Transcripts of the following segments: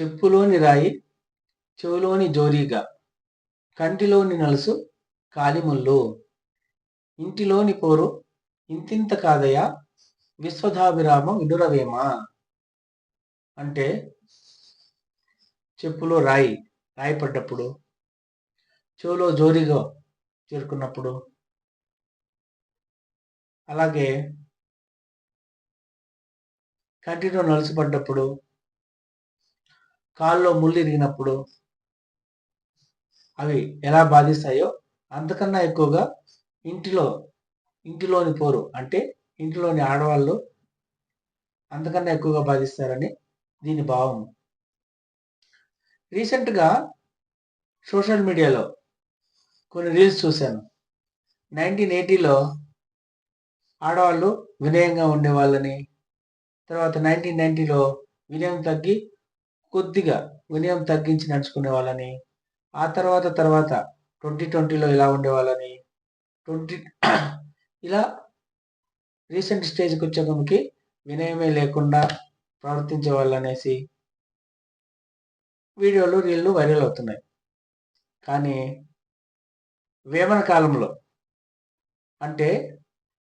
చెప్పులోని రాయి చెవులోని జోరీగా కంటిలోని నలుసు కాలిముళ్ళు ఇంటిలోని పోరు ఇంతింత కాదయ విశ్వధాభిరామం విడురవేమా? అంటే చెప్పులో రాయి రాయి పడ్డప్పుడు చెవులో జోరీగా చేరుకున్నప్పుడు. అలాగే కంటిలో నలుసుపడ్డప్పుడు కాల్లో ముళ్ళు ఇరిగినప్పుడు అవి ఎలా బాధిస్తాయో అంతకన్నా ఎక్కువగా ఇంటిలో ఇంటిలోని పోరు అంటే ఇంటిలోని ఆడవాళ్ళు అంతకన్నా ఎక్కువగా బాధిస్తారని దీని భావం. రీసెంట్గా సోషల్ మీడియాలో కొన్ని రీల్స్ చూశాను. నైన్టీన్ ఎయిటీలో ఆడవాళ్ళు వినయంగా ఉండేవాళ్ళని తర్వాత నైన్టీన్ నైన్టీలో వినయం తగ్గి కొద్దిగా వినయం తగ్గించి నడుచుకునే వాళ్ళని ఆ తర్వాత తర్వాత ట్వంటీ ట్వంటీలో ఇలా ఉండేవాళ్ళని ట్వంటీ ఇలా రీసెంట్ స్టేజ్కి వచ్చేకొనికి వినయమే లేకుండా ప్రవర్తించే వాళ్ళు అనేసి వీడియోలు రీళ్ళు వైరల్ అవుతున్నాయి. కానీ వేమన కాలంలో అంటే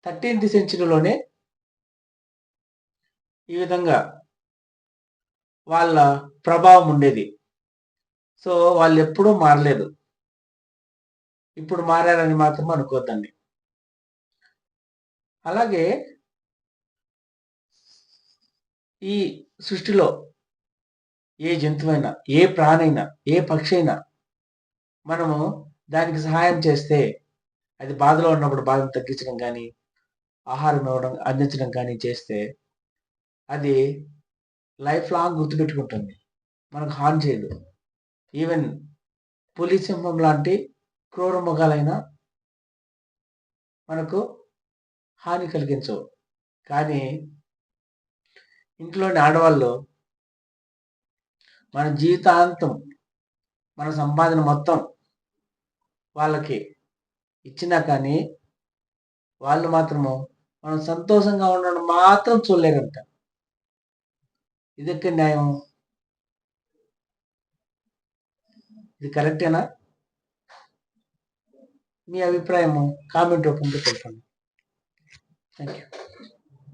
థర్టీన్త్ సెంచురీలోనే ఈ విధంగా వాళ్ళ ప్రభావం ఉండేది. సో వాళ్ళు ఎప్పుడూ మారలేదు. ఇప్పుడు మారారని మాత్రం అనుకోద్దండి. అలాగే ఈ సృష్టిలో ఏ జంతువైనా ఏ ప్రాణైనా ఏ పక్షి అయినా మనము దానికి సహాయం చేస్తే అది బాధలో ఉన్నప్పుడు బాధను తగ్గించడం కానీ ఆహారం ఇవ్వడం అందించడం కానీ చేస్తే అది లైఫ్ లాంగ్ గుర్తుపెట్టుకుంటుంది. మనకు హాన్ చేయదు. ఈవెన్ పులి సింహం లాంటి క్రూర ముఖాలైనా మనకు హాని కలిగించవు. కానీ ఇంట్లోని ఆడవాళ్ళు మన జీవితాంతం మన సంపాదన మొత్తం వాళ్ళకి ఇచ్చినా కానీ వాళ్ళు మాత్రము మనం సంతోషంగా ఉండడం మాత్రం చూడలేరంట. ఇదెక్కడ న్యాయం. ఇది కరెక్టేనా? మీ అభిప్రాయము కామెంట్ రూపంలో తెలపండి. Thank you